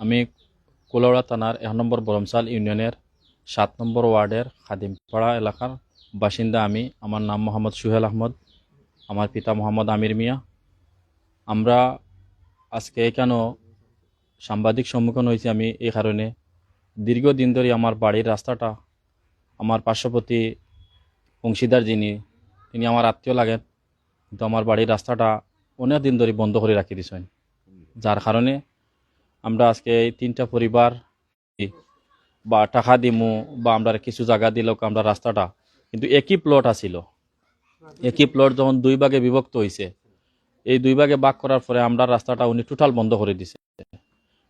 আমি কুলৌড়া থানার এক নম্বর বরমসাল ইউনিয়নের সাত নম্বর ওয়ার্ডের খাদিমপাড়া এলাকার বাসিন্দা আমি। আমার নাম মোহাম্মদ সুহেল আহমদ। আমার পিতা মোহাম্মদ আমির মিয়া। আমরা আজকে এখানেও সাংবাদিক সম্মুখীন হয়েছি আমি এই কারণে। দীর্ঘদিন ধরে আমার বাড়ির রাস্তাটা আমার পার্শ্ববর্তী অংশীদার যিনি, তিনি আমার আত্মীয় লাগেন। কিন্তু আমার বাড়ির রাস্তাটা অনেক দিন ধরে বন্ধ করে রাখি দিছেন যার কারণে আমরা আজকে এই তিনটা পরিবার বা টাকা দিমু বা আমরা কিছু জায়গা দিলেও আমরা রাস্তাটা, কিন্তু একই প্লট আছিল। একই প্লট যখন দুই ভাগে বিভক্ত হয়েছে এই দুই ভাগে ভাগ করার পরে আমরা রাস্তাটা উনি টোটাল বন্ধ করে দিছে।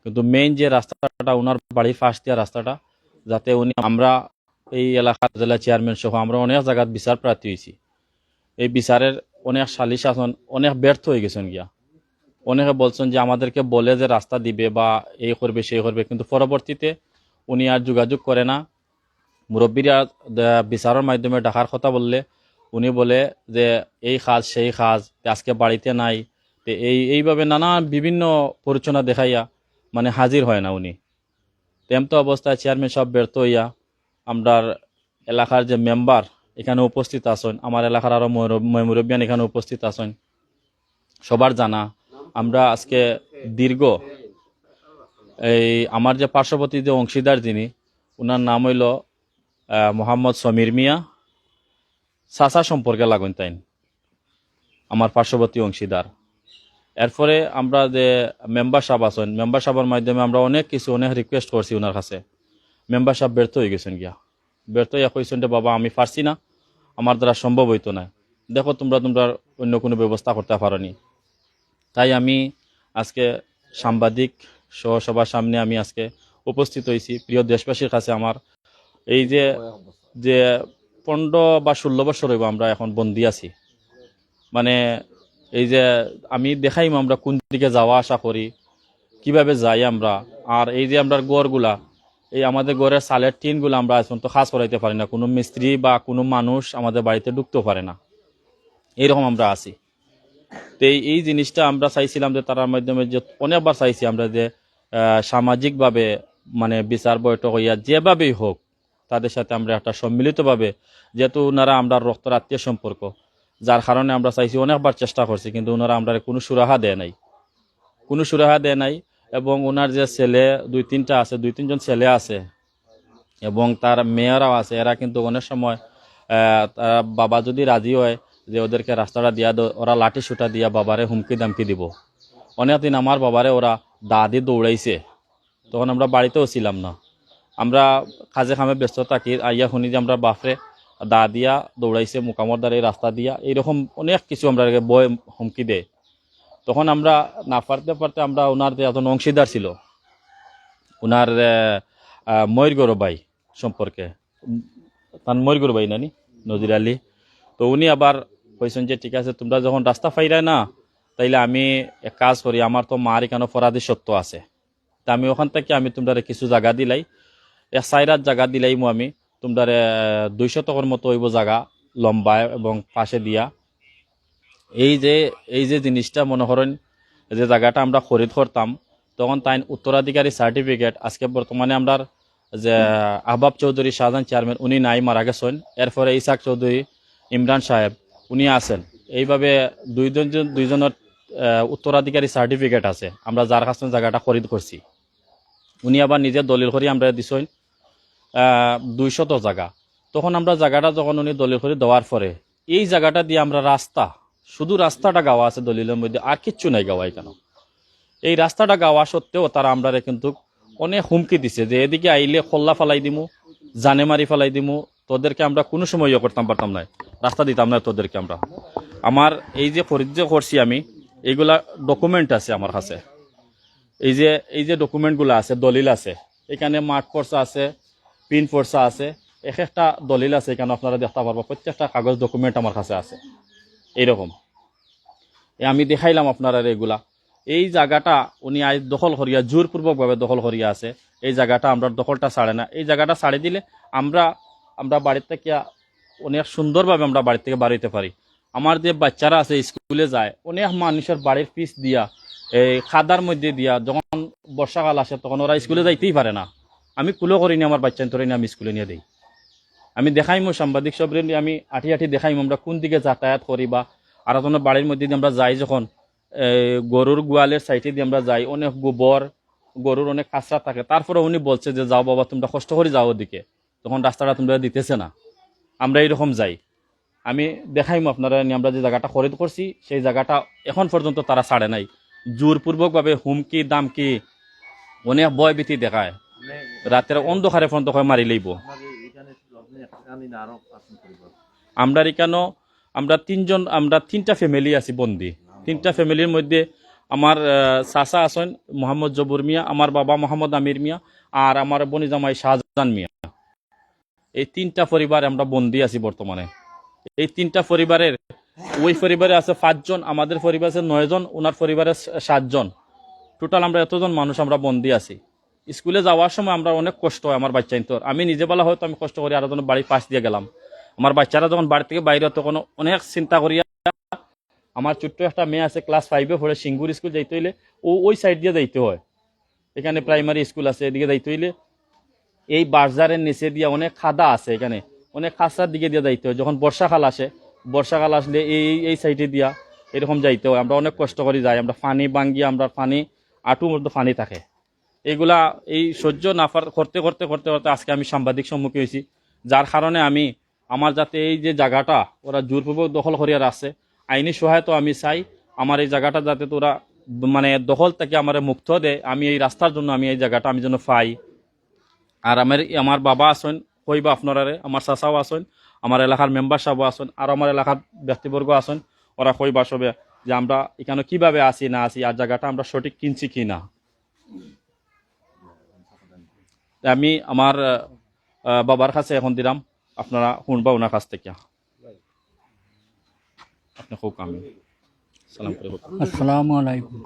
কিন্তু মেইন যে রাস্তাটা ওনার বাড়ির পাশ দিয়া রাস্তাটা, যাতে উনি আমরা এই এলাকার জেলা চেয়ারম্যান সহ আমরা অনেক জায়গাত বিচার প্রার্থী হয়েছি এই বিচারের অনেক সালিশ শাসন অনেক ব্যর্থ হয়ে গেছেন গিয়া। অনেকে বলছেন যে আমাদেরকে বলে যে রাস্তা দিবে বা এই করবে, সেই করবে, কিন্তু পরবর্তীতে উনি আর যোগাযোগ করে না। মুরব্বীরা বিচারের মাধ্যমে ডাকার কথা বললে উনি বলে যে এই কাজ, সেই কাজ, আজকে বাড়িতে নাই। তে এই, এইভাবে নানা বিভিন্ন পরিচনা দেখাইয়া মানে হাজির হয় না উনি। তেমতো অবস্থায় চেয়ারম্যান সব ব্যর্থ হইয়া আমরার এলাকার যে মেম্বার এখানে উপস্থিত আছেন, আমার এলাকার আরও মুরব্বিয়ান এখানে উপস্থিত আছেন। সবার জানা। আমরা আজকে দীর্ঘ এই আমার যে পার্শ্ববর্তী যে অংশীদার যিনি ওনার নাম হইল মোহাম্মদ সমীর মিয়া। সাসা সম্পর্কে লাগুন তাইন, আমার পার্শ্ববর্তী অংশীদার। এরপরে আমরা যে মেম্বার সাহেব আছেন, মেম্বার সাহেবের মাধ্যমে আমরা অনেক কিছু, অনেক রিকোয়েস্ট করছি ওনার কাছে। মেম্বার সাহেব ব্যর্থ হয়ে গেছেন গিয়া। ব্যর্থ হইয়া কইছেন বাবা, আমি পারছি না। আমার দ্বারা সম্ভব হইতো না। দেখো, তোমরা তোমরা অন্য কোনো ব্যবস্থা করতে পারোনি। তাই আমি আজকে সাংবাদিক সহ সবার সামনে আমি আজকে উপস্থিত হয়েছি। প্রিয় দেশবাসীর কাছে আমার এই যে যে পনেরো বা ষোলো বছর হইব আমরা এখন বন্দি আছি। মানে এই যে আমি দেখাইম আমরা কোন দিকে যাওয়া আসা করি, কীভাবে যাই আমরা, আর এই যে আমরা গড়গুলা, এই আমাদের গড়ের সালের টিনগুলো আমরা এখন তো খাস করাইতে পারি না। কোনো মিস্ত্রি বা কোনো মানুষ আমাদের বাড়িতে ঢুকতেও পারে না। এইরকম আমরা আছি। তো এই- জিনিসটা আমরা চাইছিলাম যে তার মাধ্যমে যে অনেকবার চাইছি আমরা যে সামাজিকভাবে মানে বিচার বৈঠক হইয়া যেভাবেই হোক তাদের সাথে আমরা একটা সম্মিলিতভাবে, যেহেতু ওনারা আমরা রক্তের আত্মীয় সম্পর্ক, যার কারণে আমরা চাইছি অনেকবার চেষ্টা করছি, কিন্তু ওনারা আমরা কোনো সুরাহা দেয় নাই। কোনো সুরাহা দেয় নাই এবং ওনার যে ছেলে, দুই তিনটা আছে, দুই তিনজন ছেলে আছে এবং তার মেয়েরাও আছে, এরা কিন্তু অনেক সময় বাবা যদি রাজি হয় যে ওদেরকে রাস্তাটা দিয়া ওরা লাঠি সুটা দিয়া বাবারে হুমকি দামকি দিব। অনেকদিন আমার বাবারে ওরা দা দিয়ে দৌড়াইছে। তখন আমরা বাড়িতেও ছিলাম না। আমরা কাজে খামে ব্যস্ত থাকি, আইয়া শুনি যে আমরা বাপরে দা দিয়া দৌড়াইছে মোকামর দ্বারা রাস্তা দিয়া। এইরকম অনেক কিছু আমরা বয় হুমকি দেয়। তখন আমরা না পারতে পারতে আমরা ওনার একজন অংশীদার ছিল, ওনার ময়ূর গৌরবাই সম্পর্কে তার ময়ূর গৌরবাই নানি নজির আলী। তো উনি আবার কইছেন যে, ঠিক আছে, তোমরা যখন রাস্তা ফাইরায় না, তাইলে আমি এক কাজ করি, আমার তো মার এখানে ফরাদি সত্য আছে। তা আমি ওখান থেকে আমি তোমরা কিছু জায়গা দিলাই, এক সাইরাত জায়গা দিলাইমু আমি তোমরা দুই শতকর মতো হইব জায়গা, লম্বা এবং পাশে দিয়া। এই যে এই যে জিনিসটা মনে করেন, যে জায়গাটা আমরা খরিদ করতাম, তখন তাই উত্তরাধিকারী সার্টিফিকেট, আজকে বর্তমানে আমরা যে, আহবাব চৌধুরী শাহজাহান চেয়ারম্যান উনি নাই, মারা গেছেন। এরপরে ইসাক চৌধুরী, ইমরান সাহেব উনি আছেন। এইভাবে দুইজন দুইজনের উত্তরাধিকারী সার্টিফিকেট আছে। আমরা যার কাছে জায়গাটা খরিদ করছি। উনি আবার নিজে দলিল করে আমরা দিছেন দুই শত জায়গা। তখন আমরা জায়গাটা যখন উনি দলিল করে দেওয়ার পরে, এই জায়গাটা দিয়ে আমরা রাস্তা, শুধু রাস্তাটা গাওয়া আছে দলিলের মধ্যে, আর কিচ্ছু নাই গাওয়া কেন? এই রাস্তাটা গাওয়া সত্ত্বেও তারা আমরা কিন্তু অনেক হুমকি দিছে যে এদিকে আইলে খোল্লা ফালাই দিমু জানে মারি ফালাই দিমু, তোদেরকে আমরা কোনো সময় ইয়ে করতাম পারতাম না। রাস্তা দিতাম না তোদেরকে আমরা। আমার এই যে পরিচয় করছি আমি, এইগুলা ডকুমেন্ট আছে আমার কাছে। এই যে এই যে ডকুমেন্টগুলো আছে, দলিল আছে, এখানে মাঠ পর্চা আছে পিন পর্চা আছে, এক একটা দলিল আছে এখানে আপনারা দেখতে পারব, প্রত্যেকটা কাগজ ডকুমেন্ট আমার কাছে আছে। এইরকম। আমি দেখাইলাম আপনারা এগুলা। এই জায়গাটা উনি আজ দখল করিয়া, জোরপূর্বকভাবে দখল করিয়া আছে। এই জায়গাটা আমরা দখলটা ছাড়ে না। এই জায়গাটা ছাড়ে দিলে আমরা আমরা বাড়ির থেকে অনেক সুন্দরভাবে আমরা বাড়ি থেকে বাড়িতে পারি। আমার যে বাচ্চারা আছে, স্কুলে যায় অনেক মানুষের বাড়ির পিস দিয়া, এই খাদার মধ্যে দিয়া, যখন বর্ষাকাল আসে, তখন ওরা স্কুলে যাইতেই পারে না। আমি কুলো করিনি, আমার বাচ্চা তোরে আমি স্কুলে নিয়ে দিই আমি দেখাইমো, সাংবাদিক সবরে আমি আঠি আঠি দেখাইমো, আমরা কোন দিকে যাতায়াত করি বা আর কোনো বাড়ির মধ্যে দিয়ে আমরা যাই যখন গরুর গোয়ালের সাইডে দিয়ে আমরা যাই, অনেক গোবর, গরুর অনেক কাঁচরা থাকে। তারপরে উনি বলছে যে, যাও বাবা, তোমরা কষ্ট করে যাও ওদিকে। তখন রাস্তাটা তোমরা দিতেছে না। আমরা এইরকম যাই। আমি দেখাইমো আপনারা আমরা যে জায়গাটা খরিদ করছি, সেই জায়গাটা এখন পর্যন্ত তারা ছাড়ে নাই। জোরপূর্বকভাবে হুমকি, দামকি, অনেক ভয় ভীতি দেখায়। রাতের অন্ধকারে পর্যন্ত হয় মারি লইব। আমরা এখানে আমরা তিনজন, আমরা তিনটা ফ্যামিলি আছি বন্দি। তিনটা ফ্যামিলির মধ্যে আমার চাচা আছেন মোহাম্মদ জবুর মিয়া, আমার বাবা মোহাম্মদ আমির মিয়া, আর আমার বনি জামাই শাহজাহান মিয়া। এই তিনটা পরিবার আমরা বন্দি আছি বর্তমানে। এই তিনটা পরিবারের, ওই পরিবারে আছে পাঁচজন, আমাদের পরিবারে আছে নয়জন, ওনার পরিবারে সাতজন। টোটাল আমরা এতজন মানুষ আমরা বন্দি আছি। স্কুলে যাওয়ার সময় আমরা অনেক কষ্ট হয় আমার বাচ্চা আমি নিজে বেলা হয়তো আমি কষ্ট করি, আর বাড়ির পাশ দিয়ে গেলাম। আমার বাচ্চারা যখন বাড়ি থেকে বাইরে তখন অনেক চিন্তা করিয়া আমার ছোট্ট একটা মেয়ে আছে ক্লাস ফাইভে পড়ে, সিঙ্গুর স্কুল যাইতে হইলে ও ওই সাইড দিয়ে যাইতে হয়। এখানে প্রাইমারি স্কুল আছে, এদিকে যাইতে হইলে এই বাজারের নিচে দিয়ে অনেক খাদা আছে এখানে। অনেক খাসার দিকে দিয়ে যাইতে হয়। যখন বর্ষাকাল আসে, বর্ষাকাল আসলে এই এই সাইডে দিয়া এরকম যাইতে হয়। আমরা অনেক কষ্ট করে যাই। আমরা পানি বাঙ্গি, আমরা পানি আঁটুর মধ্যে পানি থাকে। এইগুলা এই সহ্য নাফার করতে করতে করতে করতে আজকে আমি সাংবাদিক সম্মুখীন হয়েছি। যার কারণে আমি আমার যাতে এই যে জায়গাটা ওরা জোরপূর্বক দখল করিয়া আছে আইনি সহায়তা আমি চাই। আমার এই জায়গাটা যাতে তোরা মানে দখল থেকে আমার মুক্ত দেয় আমি এই রাস্তার জন্য আমি এই জায়গাটা আমি যেন পাই। আর আমার আমার বাবা আছেন, কইবা আপনারারে, আমার চাচাও আছেন, আমার এলাকার মেম্বার সাহেব আছেন, আর আমার এলাকার ব্যক্তিবর্গ আছেন, ওরা কইবা সবে যে আমরা এখানে কীভাবে আসি না আসি আর জায়গাটা আমরা সঠিক কিনছি কি না আমি আমার বাবার কাছে এখন দিলাম, আপনারা শুনবা ওনার কাছ থেকে। আপনি হোক আমি আসসালামু আলাইকুম।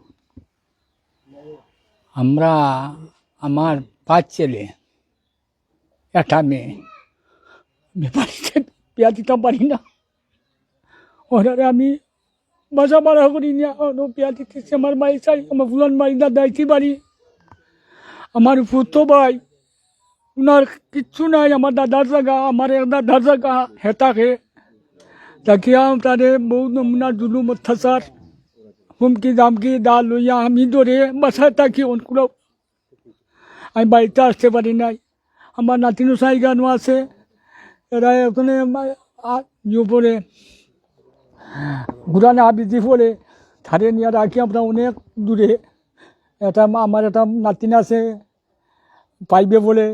আমরা, আমার পাঁচ ছেলে। একটা মেয়ে। বাড়িতে বিয়া দিতে পারি না। ওনারে আমি বাসা ভাড়া করি না। ওনো বিয়া দিতেছে আমার বাড়ি চাই, আমার ফুলান বাড়ি না দাইতে পারি। আমার ফুতো ভাই ওনার কিচ্ছু নাই, আমার দাদার জায়গা, আমার এক দাদার জায়গা, হেতাকে। দেখিয়া তারে বহু নমুনা জুলুম, অত্যাচার, হুমকি দামকি দা লইয়া আমি ধরে বাসায় থাকি অনকুলো আমি বাড়িতে আসতে পারি নাই। আমার নাতিনু সাইগানো আছে। এরা ওখানে ইয়ে পরে ঘুরানে আবৃত্তি পড়ে ধারে নিয়ে রাখি আমরা অনেক দূরে। এটা আমার একটা নাতিন আছে, পাইবে বলে।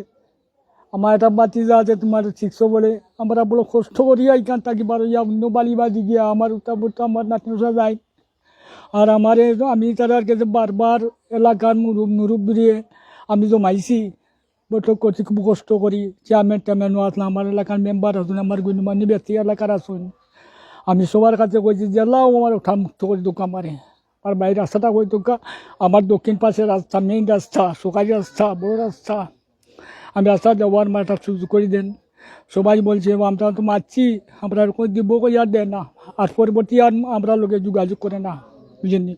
আমার একটা বাতিজা আছে, তোমার শিখছো বলে। আমরা বড় কষ্ট করি এইখান থাকি বারো ইয়া, অন্য বাড়ি বাজি গিয়া, আমার উত্তা বুত্তা আমার নাতিনসা যায়। আর আমার, আমি তার কাছে বারবার এলাকার মুরুব মুরব্বী আমি জমাইছি বৈঠক করছি, খুব কষ্ট করি। চেয়ারম্যান টেয়ারম্যানও আসলাম, আমার এলাকার মেম্বার আসুন, আমার গুণমান্য ব্যক্তি এলাকার আসুন। আমি সবার কাছে কইছি যে, লাও আমার ওঠা মুক্ত করে দোকা আমারে। আর বাইরে রাস্তাটা কই দোকা? আমার দক্ষিণ পাশে রাস্তা মেইন রাস্তা, সরকারি রাস্তা, বড় রাস্তা। আমি রাস্তা যাওয়ার মাটা সুযোগ করে দেন। সবাই বলছে, আমরা তো মারছি, আমরা দিব কই আর দেন না। আর পরবর্তী আর আমরা লোকে যোগাযোগ করে না। বুঝেননি?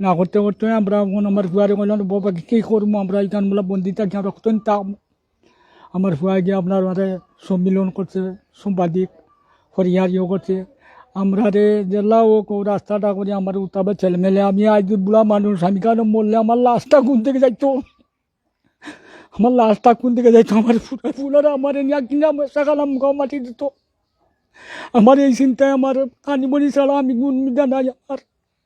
না করতে করতে আমরা আমার ফুয়ারে বললাম বাবা, কী করব? আমরা এখান বলে বন্দি থাকি আমরা তাম আমার ফুয়া গিয়ে আপনার মানে সম্মিলন করছে, সাংবাদিক, হরিয়ার ইয়ে করছে। আমরা রে জেলা ও রাস্তাটা করে আমার উত্তাবে ছেলে মেলে আমি আজ বুড়া মানুষ, আমি কেন মরলে? আমার লাশটা কোন থেকে যাইতো? আমার লাশটা কোন থেকে যাইতো? আমার ফুলা ফুলারা আমার নিয়ে কিনা সকালাম গাও মাটি দিত। আমার এই চিন্তায় আমার কানিমণি ছাড়া আমি গুণ মিটা নাই আমার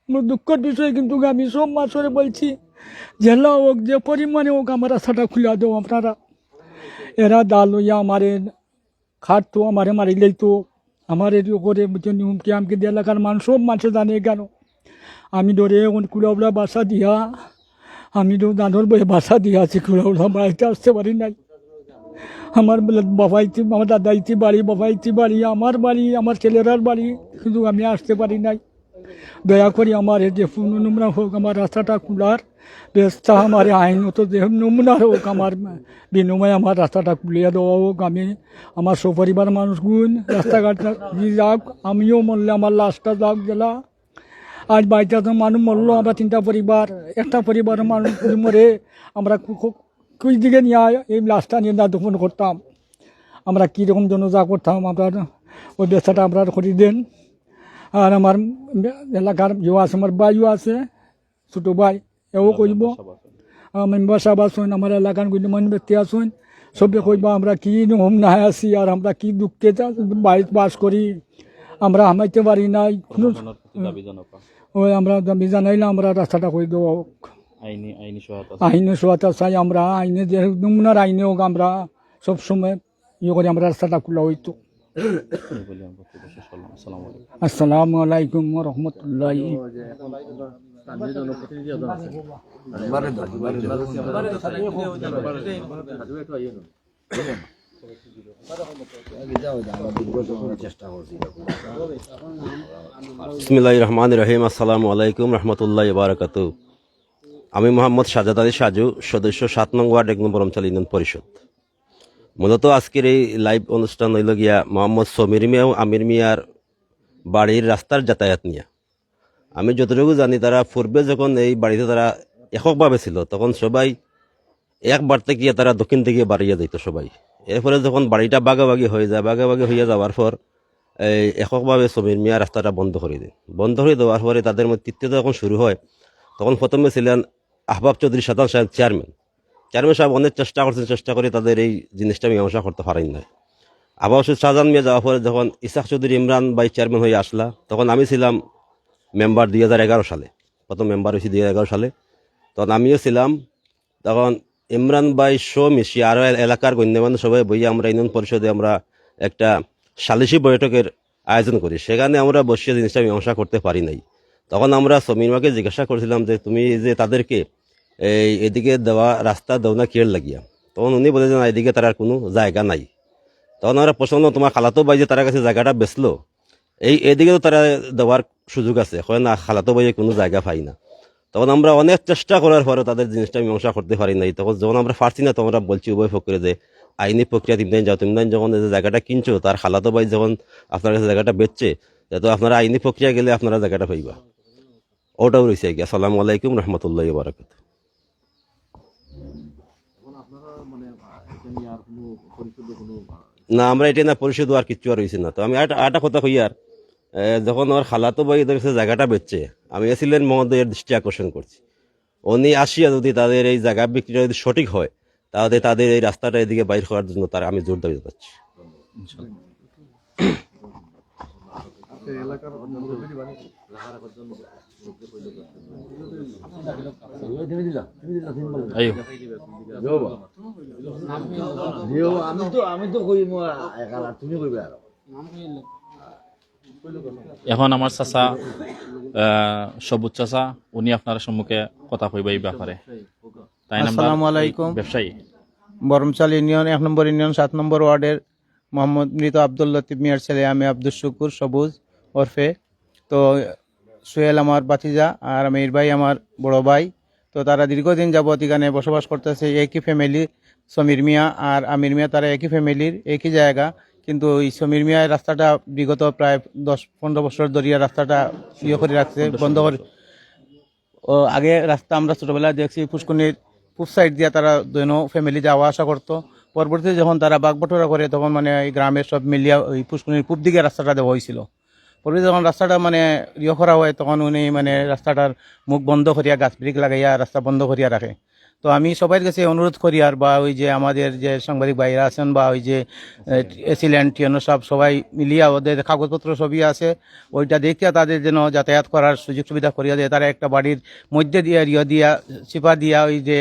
আমার দুঃখের বিষয়, কিন্তু আমি সব মাসরে বলছি জেলা হোক, যে পরিমাণে হোক, আমার রাস্তাটা খুলে দেও আপনারা। এরা দা লইয়া আমারে খাটতো, আমারে মারি লইতো। আমার এর করে হুমকি আমকে দিয়ে এলাকার মানুষ সব মানুষ জানে কেন? আমি ধরে এখন কুড়াউলা বাসা দিয়া, আমি তো দাঁড়র বয়ে বাসা দিয়া আছি, কুড়াউলা বাড়িতে আসতে পারি নাই। আমার বাবাইতে আমার দাদাইতে বাড়ি বাবাইতে বাড়ি, আমার বাড়ি, আমার ছেলেরার বাড়ি, কিন্তু আমি আসতে পারি নাই। দয়া করি আমার এই যে হোক আমার রাস্তাটা খোলার ব্যবস্থা আমার আইনত যে নমুনা হোক আমার বিনিময়ে আমার রাস্তাটা খুলিয়ে দেওয়া হোক আমি আমার সপরিবার মানুষগুন রাস্তাঘাট যাক আমিও মরলে আমার লাশটা যাক গেলা আজ বাড়িতে মানুষ মরলো আমরা তিনটা পরিবার একটা পরিবারের মানুষ মরে আমরা কু- কু- দিকে নিয়ে এই লাশটা নিয়ে না দফন করতাম আমরা কীরকম জনজা করতাম আমরা ওই ব্যবসাটা আমরা করে দেন আর আমার এলাকার যে আছে আমার বাইও আছে ছোটো ভাই এও করব মেম্বার সাহেব আসুন আমার এলাকার গণ্যমান্য ব্যক্তি আসুন সবে কইব আমরা কি হোম না আছি আর আমরা কি দুঃখে বাড়িতে বাস করি আমরা হামাইতে পারি নাই কোনো ওই আমরা দাবি জানাইলে আমরা রাস্তাটা করে দেবো আইনি সহায়তা চাই আমরা আইনে যে নমুনার আইনে হোক আমরা সবসময় ইয়ে করে আমরা রাস্তাটা খোলা হইতো আসসালামু আলাইকুম রহমতুল্লাহ রহমান রহিম। আসসালামু আলাইকুম রহমতুল্লাহ বারাকাত আমি মোহাম্মদ সাজাদ আলী সাজু, সদস্য সাত নং ওয়ার্ড এক নম্বর অঞ্চল ইউনিয়ন পরিষদ। মূলত আজকের এই লাইভ অনুষ্ঠান হইল গিয়া মোহাম্মদ সমীর মিয়া আমির মিয়ার বাড়ির রাস্তার যাতায়াত নিয়ে। আমি যতটুকু জানি, তারা পূর্বে যখন এই বাড়িতে তারা এককভাবে ছিল, তখন সবাই একবার থেকে তারা দক্ষিণ থেকে বাড়িয়ে যাইতো সবাই। এরপরে যখন বাড়িটা বাগাবাগি হয়ে যায় বাগাবাগি হয়ে যাওয়ার পর এই এককভাবে সমীর মিয়া রাস্তাটা বন্ধ করে দেন। বন্ধ করে দেওয়ার পরে তাদের মধ্যে তৃতীয়তা যখন শুরু হয়, তখন প্রথমে ছিলেন আহবাব চৌধুরী সাধারণ সাহেব চেয়ারম্যান চেয়ারম্যান সাহেব অনেক চেষ্টা করছেন, চেষ্টা করে তাদের এই জিনিসটা আমি মীমাংসা করতে পারেন না আবার শাহজাহান মিয়া যাওয়ার পরে যখন ইসাক চৌধুরী ইমরান বাই চেয়ারম্যান হয়ে আসলা, তখন আমি ছিলাম মেম্বার দুই হাজার এগারো সালে, প্রথম মেম্বার হয়েছি দুই হাজার এগারো সালে। তখন আমিও ছিলাম, তখন ইমরান বাই শো মিশি আরও এলাকার গণ্যমান্য সবাই বইয়ে আমরা ইউনিয়ন পরিষদে আমরা একটা সালিসি বৈঠকের আয়োজন করি, সেখানে আমরা বসিয়ে জিনিসটা মীমাংসা করতে পারি নাই। তখন আমরা সমীরমাকে জিজ্ঞাসা করেছিলাম যে, তুমি যে তাদেরকে এই এদিকে দেওয়া, রাস্তা দেও কেড় লাগিয়া? তখন উনি বলেছেন না এদিকে তার আর কোনো জায়গা নাই। তখন আমরা প্রশ্ন তোমার খালাতো ভাই যে তার কাছে জায়গাটা বেচলো। এই এদিকে তো তারা দেওয়ার সুযোগ আছে। হয় না, খালাতো ভাইয়ে কোনো জায়গা পাই না। তখন আমরা অনেক চেষ্টা করার পরে তাদের জিনিসটা মীমাংসা করতে পারি নাই। তখন যখন আমরা পারছি না, তখন আমরা বলছি, উভয় পক্ষে যে, আইনি প্রক্রিয়া, তিন দিন যাও। তিন দিন যখন যে জায়গাটা কিনছো, তার খালাতো ভাই যখন আপনার কাছে জায়গাটা বেচছে, তো আপনারা আইনি প্রক্রিয়া গেলে আপনারা জায়গাটা পাইবা। ওটাও রয়েছে কি আসসালামু আলাইকুম রহমতুল্লাহ বারাকাত না, আমরা এটা না পরিশোধ আর কিচ্ছু আর হয়েছে না। তো আমি আরেকটা কথা কই আর। যখন আমার খালাতো ভাই এদের জায়গাটা বেচছে, আমি এসিলেন মহোদয়ের দৃষ্টি আকর্ষণ করছি। উনি আসিয়া যদি তাদের এই জায়গা বিক্রিটা যদি সঠিক হয়, তাহলে তাদের এই রাস্তাটা এদিকে বাইর করার জন্য তার আমি জোর দাবি জানাচ্ছি। আইও আমি তো আমি তো কই একালা তুমি কইবে আর এখন আমার চাচা আহ, সবুজ চাচা উনি আপনার সম্মুখে কথা কইবা এই ব্যাপারে। তাই আসসালামু আলাইকুম। ব্যবসায়ী। বরমচাল ইউনিয়ন এক নম্বর ইউনিয়ন সাত নম্বর ওয়ার্ডের মোহাম্মদ মৃত আব্দুল লতিফ মিয়ার ছেলে আমি আব্দুল শুকুর সবুজ ওরফে। তো সোহেল আমার বাতিজা আর আমির ভাই আমার বড় ভাই। তো তারা দীর্ঘদিন যাবত এখানে বসবাস করতেছে একই ফ্যামিলি সমীর মিয়া আর আমির মিয়া তারা একই ফ্যামিলির একই জায়গা। কিন্তু এই সমীর মিয়া রাস্তাটা বিগত প্রায় দশ, পনেরো বছর ধরিয়া রাস্তাটা ইয়ে করে রাখছে, বন্ধ করে। ও, আগে রাস্তা আমরা ছোটবেলায় দেখছি পুষ্কনির পূব সাইড দিয়ে তারা দৈন ফ্যামিলি যাওয়া আসা করতো। পরবর্তীতে যখন তারা বাগবটোরা করে, তখন মানে এই গ্রামের সব মিলিয়া ওই পুষ্কনির পূব দিকে রাস্তাটা দেওয়া হয়েছিল। পরবর্তীতে যখন রাস্তাটা মানে ইয়ে করা হয়, তখন উনি মানে রাস্তাটার মুখ বন্ধ করিয়া গাছ ব্রিক লাগাইয়া রাস্তা বন্ধ করিয়া রাখে তো আমি সবার কাছে অনুরোধ করি আর বা ওই যে আমাদের যে সাংবাদিক ভাইরা আছেন বা ওই যে এসিল্যান্ড টিয়ানো সব সবাই মিলিয়া ওদের কাগজপত্র সবই আছে, ওইটা দেখিয়া তাদের যেন যাতায়াত করার সুযোগ সুবিধা করিয়া দেয়। তারা একটা বাড়ির মধ্যে দিয়া ইয়ে দিয়া চিপা দিয়া, ওই যে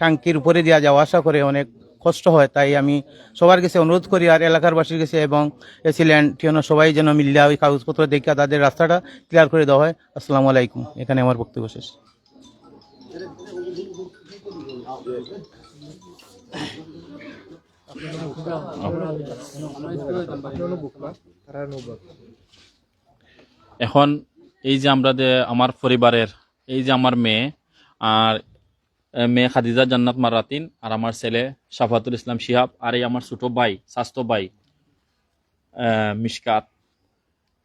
টাঙ্কির উপরে দিয়া যাওয়া আসা করে অনেক কষ্ট হয়, তাই আমি সবার কাছে অনুরোধ করি আর এলাকারবাসীর কাছে এবং এসিল্যান্ড টিয়ানো সবাই যেন মিলিয়া ওই কাগজপত্র দেখিয়া তাদের রাস্তাটা ক্লিয়ার করে দেওয়া হয়। আসসালামু আলাইকুম। এখানে আমার বক্তব্য শেষ। এখন এই যে আমরা আমার পরিবারের, এই যে আমার মেয়ে আর মেয়ে খাদিজা জান্নাত মারাতিন আর আমার ছেলে সাফাতুল ইসলাম শিহাব আর এই আমার ছোট ভাই স্বাস্থ্য ভাই আহ, মিশকাত।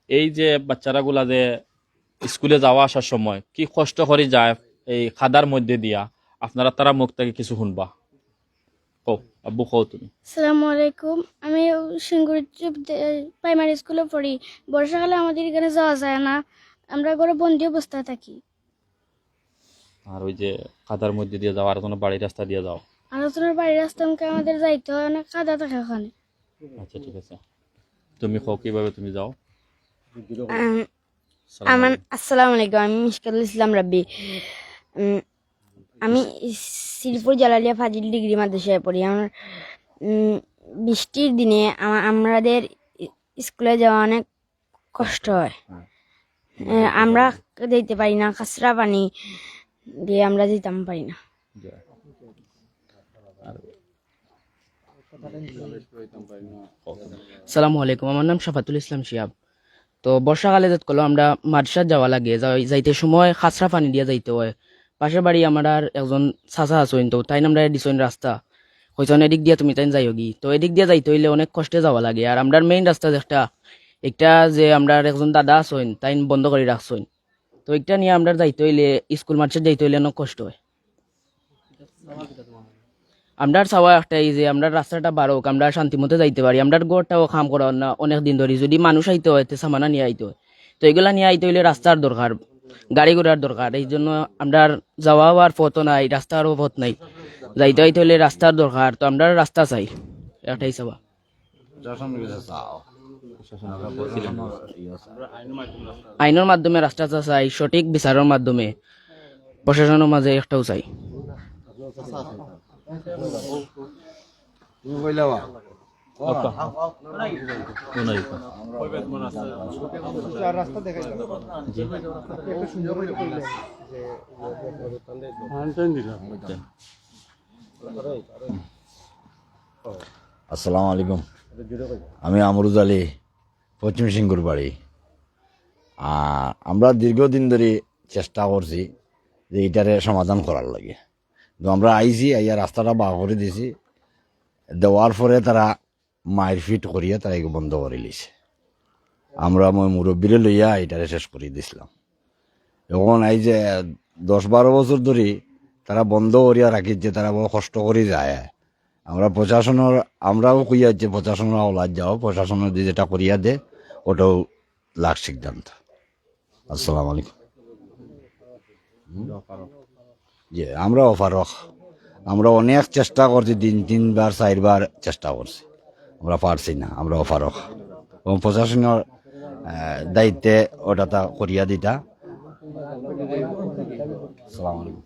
এই যে বাচ্চারাগুলা যে স্কুলে যাওয়া আসার সময় কি কষ্ট করে যায় এই খাদার মধ্যে দিয়া? আপনারা তারা মুখ থেকে কিছু শুনবা। আব্বু আমি প্রাইমারি স্কুলে পড়ি। বর্ষাকালে আমাদের এখানে যাওয়া যায় না। আমরা ঘরে বন্দি অবস্থায় থাকি। আর ওই যে কাদার মধ্যে দিয়ে যাও আর কোনো বাড়ির রাস্তা দিয়ে যাও। আলোচনার বাড়ির রাস্তা আমাকে আমাদের যাইতে হয় অনেক কাদা থাকে ওখানে। আচ্ছা ঠিক আছে। তুমি কও কীভাবে তুমি যাও? আমার আসসালামু আলাইকুম আমি মিশকাতুল ইসলাম রাব্বি। আমি শ্রীপুর জালালিয়া ফাজিল ডিগ্রি মাদ্রাসায় পড়ি। আমার বৃষ্টির দিনে আমা- আমাদের স্কুলে যাওয়া অনেক কষ্ট হয়। আমরা যেতে পারি না কাঁচরা পানি। দিয়ে আমরা যেতাম পারি না। সালামু আলাইকুম আমার নাম শাফাতুল ইসলাম শিয়াব। তো বর্ষাকালে যাত কলো আমরা মাদ্রাসাত যাওয়া লাগে যাইতে সময় খাসরা পানি দিয়ে যাইতে হয়। পাশের বাড়ি আমার আর একজন চাচা আছেন তো তাই আমরা দিছেন রাস্তা। কইছেন এদিক দিয়ে তুমি তাই যাইও গি। তো এদিক দিয়ে যাইতে হইলে অনেক কষ্টে যাওয়া লাগে। আর আমরার মেইন রাস্তা একটা একটা যে আমরা একজন দাদা আছেন তাই বন্ধ করে রাখছেন। তো একটা নিয়ে আমরা যাইতে হইলে, স্কুল মাঠে যাইতে হইলে অনেক কষ্ট হয়। আমরার চাওয়া একটাই যে, আমরা রাস্তাটা বাড়ক আমরা শান্তিমতো যাইতে পারি। আমরার গড়টাও কাম করা না, অনেক দিন ধরে। যদি মানুষ আইতে হয়, তো সামানা নিয়ে আইতে হয়। তো এগুলা নিয়ে আইতে হইলে রাস্তার দরকার, গাড়ি ঘোড়ার দরকার। এই জন্য আমরার যাওয়াও আর পথও নাই রাস্তারও পথ নাই। যাইতে আইতে হইলে রাস্তার দরকার, তো আমরা রাস্তা চাই। এটাই চাওয়া। আইনের মাধ্যমে রাস্তাটা চাই, সঠিক বিচারের মাধ্যমে প্রশাসনের মাঝে একটাও চাই। আসসালামু আলাইকুম। আমি আমরুজ আলী। পশ্চিম সিঙ্গুর বাড়ি। আমরা দীর্ঘদিন ধরে চেষ্টা করছি যে এটারে সমাধান করার লাগে। তো আমরা আইছি, আইয়া রাস্তাটা বা করে দিছি। দেওয়ার পরে তারা মায়ের ফিট করিয়া তারা এগুলো বন্ধ করে লিছে। আমরা মই মুরব্বীরে লইয়া এটারে শেষ করে দিছিলাম। এখন এই যে দশ বারো বছর ধরে তারা বন্ধ করিয়া রাখি যে তারা বড় কষ্ট করে যায়। আমরা প্রশাসনের, আমরাও কইয়া যে প্রশাসনের আওলাদ যাও, প্রশাসনের যে যেটা করিয়া দে, ওটাও লাখ সিদ্ধান্ত। আসসালামু আলাইকুম। জি আমরা অফারক আমরা অনেক চেষ্টা করছি, দিন তিনবার, চারবার চেষ্টা করছি। আমরা পারছি না, আমরা অফারক এবং প্রশাসনের দায়িত্বে ওটা তা করিয়া দিতা। আসসালামু আলাইকুম।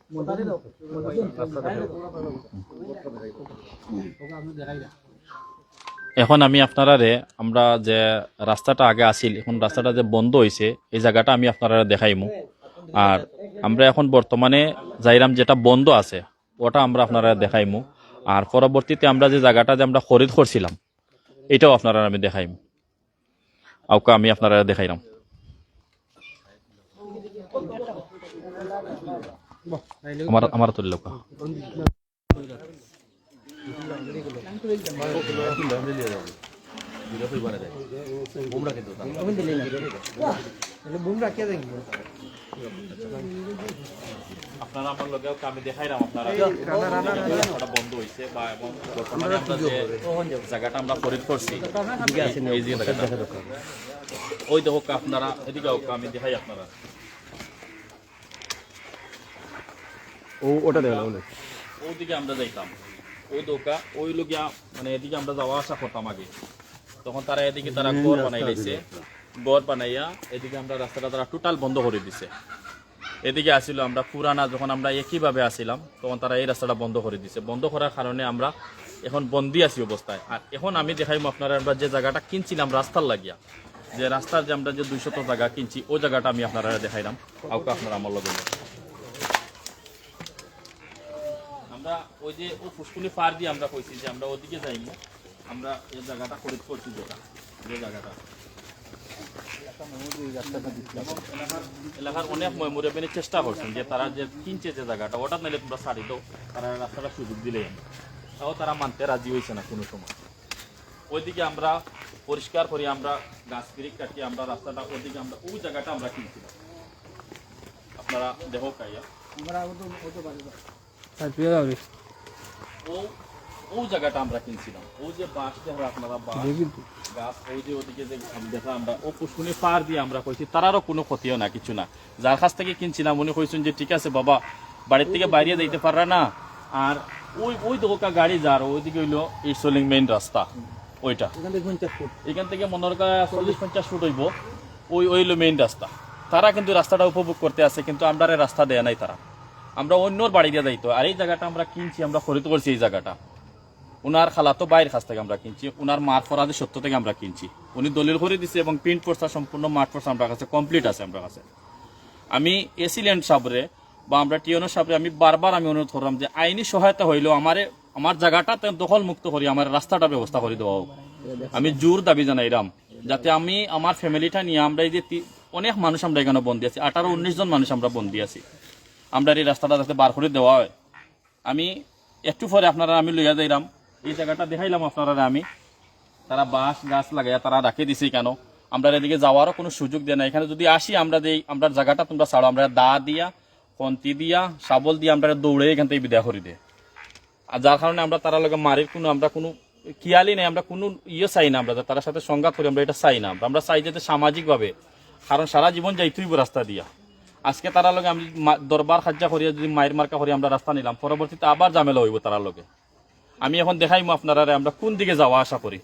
এখন আমি আপনারারে আমরা যে রাস্তাটা আগে আসিল এখন রাস্তাটা যে বন্ধ হয়েছে এই জায়গাটা আমি আপনারা দেখাইমু। আর আমরা এখন বর্তমানে যাইরাম যেটা বন্ধ আছে, ওটা আমরা আপনারা দেখাইমু। আর পরবর্তীতে আমরা যে জায়গাটা যে আমরা খরিদ করছিলাম, এটাও আপনারা আমি দেখাইমু। আউকা আমি আপনারা দেখাইলাম। আমার আমার আপনারা আমার লগেও আমি দেখাইলাম আপনারা বন্ধ হইছে বা এবং আমরা যে জায়গাটা আমরা খরিদ করছি এই আপনারা, এদিকে আমি দেখাই আপনারা। ওদিকে আমরা যাইতাম। ওই দোকা ওই লোকিয়া মানে এদিকে আমরা যাওয়া আসা করতাম আগে। তখন তারা এদিকে তারা গড় বানাই লাইছে গড় বানাইয়া এদিকে আমরা রাস্তাটা তারা টোটাল বন্ধ করে দিছে। এদিকে আসিল আমরা পুরানা যখন আমরা একইভাবে আসিলাম তখন তারা এই রাস্তাটা বন্ধ করে দিছে। বন্ধ করার কারণে আমরা এখন বন্দি আছি অবস্থায়। আর এখন আমি দেখাইম আপনারা আমরা যে জায়গাটা কিনছিলাম রাস্তার লাগিয়া যে রাস্তার যে আমরা যে দুইশত জায়গা কিনছি ওই জায়গাটা আমি আপনারা দেখাইলাম। কাউকে আপনারা আমার লগে নেন। আমরা ওই যে ও ফুসকুলি পার দিয়ে আমরা কইছি যে আমরা ওদিকে যাইব আমরা এই জায়গাটা খরিদ করছি যেটা যে জায়গাটা। এলাকার- অনেক মুরব্বী চেষ্টা করছেন যে তারা যে কিনছে যে জায়গাটা ওটা নাইলে তোমরা ছাড়ি দাও তারা রাস্তাটা সুযোগ দিলে তাও তারা মানতে রাজি হয়েছে না কোনো সময়। ওইদিকে আমরা পরিষ্কার করি আমরা গাছ ফিরিক কাটিয়ে আমরা রাস্তাটা ওইদিকে আমরা ওই জায়গাটা আমরা কিনছিলাম আপনারা দেখো কাইয়া ও ও জায়গাটা আমরা কিনছিলাম। ও যে বাঁশ দেখো আপনারা বাঁশ গাছ ওই যে ওদিকে যে দেখা আমরা ও পার দিয়ে আমরা কইছি তারারও কোনো ক্ষতিও না কিছু না। যার কাছ থেকে কিনছিলাম উনি কইছেন যে ঠিক আছে বাবা বাড়ির থেকে বাইরে যাইতে পাররা না। আর ওই ওই দোকা গাড়ি যার ওইদিকে হইল মেইন রাস্তা ওইটা। এখান থেকে চল্লিশ পঞ্চাশ ফুট হইব ওই মেইন রাস্তা। তারা কিন্তু রাস্তাটা উপভোগ করতে আছে কিন্তু আমরা রাস্তা দেয় নাই তারা। আমরা অন্যর বাড়ি দিয়ে যাইতো, আর এই জায়গাটা আমরা কিনছি, আমরা খরিদ করছি এই জায়গাটা। উনার খালাতো বাইরের কাছ থেকে আমরা কিনছি, উনার মাঠ ফরাদি সত্য থেকে আমরা কিনছি। উনি দলিল করে দিছে এবং প্রিন্ট পোস্টার সম্পূর্ণ মাঠ পোস্টার আমরা কাছে কমপ্লিট আছে আমরা কাছে। আমি এসিল্যান্ড সাবরে বা আমরা টিওনো সাবরে, আমি বারবার আমি অনুরোধ করলাম যে আইনি সহায়তা হইলেও আমারে, আমার জায়গাটা দখল মুক্ত করি, আমার রাস্তাটা ব্যবস্থা করে দেওয়া হোক। আমি জোর দাবি জানাইলাম, যাতে আমি আমার ফ্যামিলিটা নিয়ে আমরা এই যে অনেক মানুষ আমরা এখানে বন্দি আছি, আঠারো, উনিশ জন মানুষ আমরা বন্দি আছি। আমরা এই রাস্তাটা যাতে বার করে দেওয়া হয়। আমি একটু পরে আপনারা, আমি লইয়া যাইলাম এই জায়গাটা দেখাইলাম আপনারা, আমি। তারা বাঁশ গাছ লাগাইয়া তারা রাখে দিছে কেন? আমরা এদিকে যাওয়ারও কোনো সুযোগ দেয় না। এখানে যদি আসি, আমরা দেই আমরা জায়গাটা তোমরা ছাড়ো। আমরা দা দিয়া, কন্তি দিয়া, শাবল দিয়া আমরা দৌড়ে এখান থেকে বিদায় করি দে আর যার কারণে আমরা তারা লগে মারির কোনো আমরা কোনো কিয়ালি নেই। আমরা কোনো ইয়ে চাই না আমরা, যে তার সাথে সংঘাত করি, আমরা এটা চাই না। আমরা চাই যাতে সামাজিকভাবে। কারণ সারা জীবন যাইতেই রাস্তা দিয়া। আজকে তারা লগে আমি দরবার খাজ্জা করিয়া যদি মায়ের মার্কা করি আমরা রাস্তা নিলাম, পরবর্তীতে আবার ঝামেলা হইব তারা লগে। আমি এখন দেখাইমু আপনারা আমরা কোন দিকে যাওয়া আশা করি।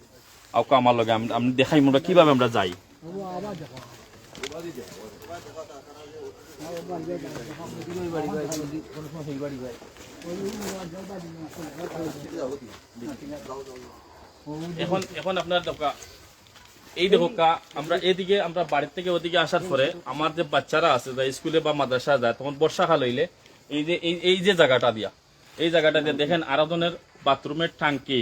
আউকা আমার লগে আমি দেখাইমু আমরা কীভাবে আমরা যাই। এখন এখন আপনার এই দেখো কা আমরা এদিকে আমরা বাড়ির থেকে ওদিকে আসার পরে আমার যে বাচ্চারা আছে যা স্কুলে বা মাদ্রাসা যায় তখন বর্ষাকাল হইলে এই যে এই এই যে জায়গাটা দিয়া এই জায়গাটা দিয়ে দেখেন আরাধনের বাথরুমের টাঙ্কি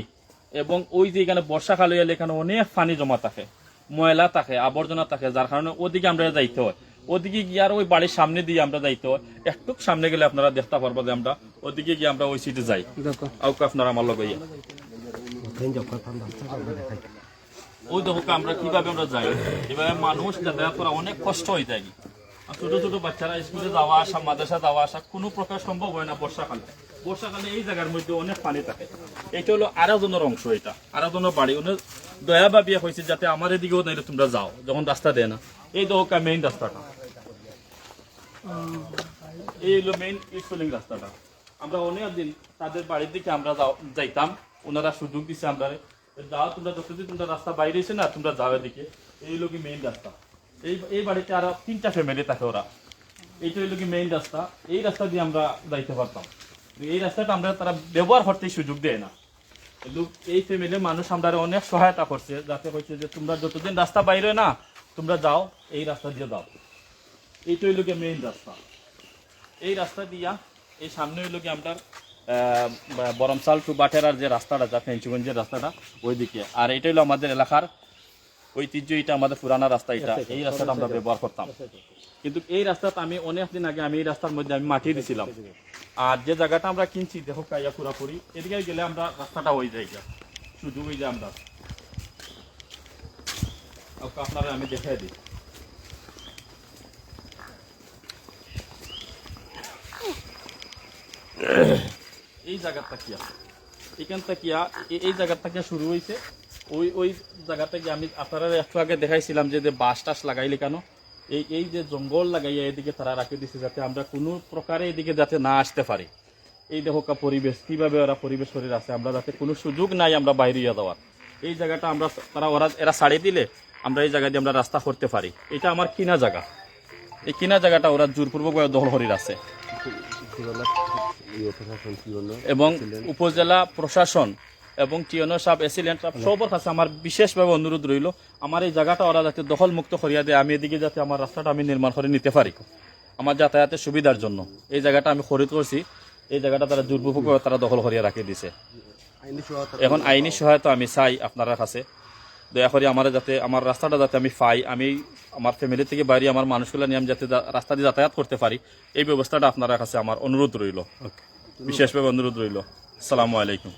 এবং ওই যে এখানে বর্ষাকাল হইলে এখানে অনেক পানি জমা থাকে ময়লা থাকে আবর্জনা থাকে যার কারণে ওদিকে আমরা যাইতে হয়। ওদিকে গিয়ে আর ওই বাড়ির সামনে দিয়ে আমরা যাইতে হয়। একটু সামনে গেলে আপনারা দেখতে পারব যে আমরা ওদিকে গিয়ে আমরা ওই সিটে যাই। আপনারা আমার লগে। ওই দেখো আমরা কীভাবে আমরা যাই? এভাবে মানুষ যাতায়াত করা অনেক কষ্ট হয়ে যায় ছোট ছোট বাচ্চারা স্কুলে যাওয়া আসা, মাদ্রাসা যাওয়া আসা, কোনো প্রকার সম্ভব হয় না বর্ষাকালে। বর্ষাকালে এই জায়গার মধ্যে অনেক পানি থাকে। এটা হলো আরাধনের অংশ এটা। আরাধনের বাড়ি। উনি দয়া বা বিয়ে হয়েছে যাতে আমার এদিকেও নাই তোমরা যাও, যখন রাস্তা দেয় না। এই দেখো মেইন রাস্তাটা। এই হলো মেইন স্কুলিং রাস্তাটা। আমরা অনেক দিন তাদের বাড়ির দিকে আমরা যাইতাম। ওনারা সুযোগ দিছে আমরা যাও, তোমরা যতদিন তোমরা রাস্তা বাইরে এসে না, তোমরা যাও এদিকে। এই কি মেইন রাস্তা। এই এই বাড়িতে আরও তিনটা ফ্যামিলি থাকে ওরা। এইটা হলো কি মেইন রাস্তা। এই রাস্তা দিয়ে আমরা যাইতে পারতাম। এই রাস্তাটা আমরা তারা ব্যবহার করতে সুযোগ দেয় না। কিন্তু এই ফ্যামিলির মানুষ আমরা অনেক সহায়তা করছে, যাতে হচ্ছে যে তোমরা যতদিন রাস্তা বাইরে না, তোমরা যাও, এই রাস্তা দিয়ে যাও। এইটা হইল গিয়ে মেইন রাস্তা। এই রাস্তা দিয়া এই সামনে হইল গিয়ে আমরা বরমসাল টু বাটেরার যে রাস্তাটা যা ফেঞ্চুগঞ্জের রাস্তাটা ওইদিকে। আর এটা হলো আমাদের এলাকার ঐতিহ্য এটা আমাদের পুরানা রাস্তা এটা। এই রাস্তাটা আমরা ব্যবহার করতাম। কিন্তু এই রাস্তাটা আমি অনেক দিন আগে আমি এই রাস্তার মধ্যে আমি মাটি দিছিলাম। আর যে জায়গাটা আমরা কিনছি দেখো কাইয়া পুরাপুরি এদিকে গেলে আমরা রাস্তাটা হয়ে যাই। সুযোগ হয়ে যায় আমরা। আপনারা আমি দেখাই দিই। এই কি আছে এখান এ- এই জায়গা থেকে শুরু হয়েছে ওই ওই জায়গা থেকে আমি আপনারা একটু আগে দেখাইছিলাম যে বাঁশ টাস লাগাইলে কেন? এই এই যে জঙ্গল লাগাইয়া এদিকে তারা রাখে দিছে যাতে আমরা কোনো প্রকারে এদিকে যাতে না আসতে পারি। এই দেখো কা পরিবেশ, কীভাবে ওরা পরিবেশ করে আছে, আমরা যাতে কোনো সুযোগ নাই আমরা বাইরে যাওয়ার। এই জায়গাটা আমরা তারা ওরা এরা ছাড়িয়ে দিলে আমরা এই জায়গা দিয়ে আমরা রাস্তা করতে পারি। এটা আমার কিনা জায়গা। এই কিনা জায়গাটা ওরা জোরপূর্বক দখল করে আছে। এবং উপজেলা প্রশাসন এবং টিএনও সাহেব এসিলেন্ট সবার কাছে আমার বিশেষভাবে অনুরোধ রইল আমার এই জায়গাটা ওরা যাতে দখল মুক্ত করিয়া দেয় আমি এদিকে যাতে আমার রাস্তাটা আমি নির্মাণ করে নিতে পারি। আমার যাতায়াতের সুবিধার জন্য। এই জায়গাটা আমি খরিদ করছি এই জায়গাটা তারা দুর্বুপক তারা দখল করিয়া রাখি দিছে। এখন আইনি সহায়তা আমি চাই আপনার কাছে। দয়া করে আমার যাতে আমার রাস্তাটা যাতে আমি পাই আমি আমার ফ্যামিলি থেকে বাইরে আমার মানুষগুলো নিয়ে আমি যাতে রাস্তা দিয়ে যাতায়াত করতে পারি এই ব্যবস্থাটা আপনার কাছে আমার অনুরোধ রইল। বিশেষভাবে অনুরোধ রইল। আসসালামু আলাইকুম।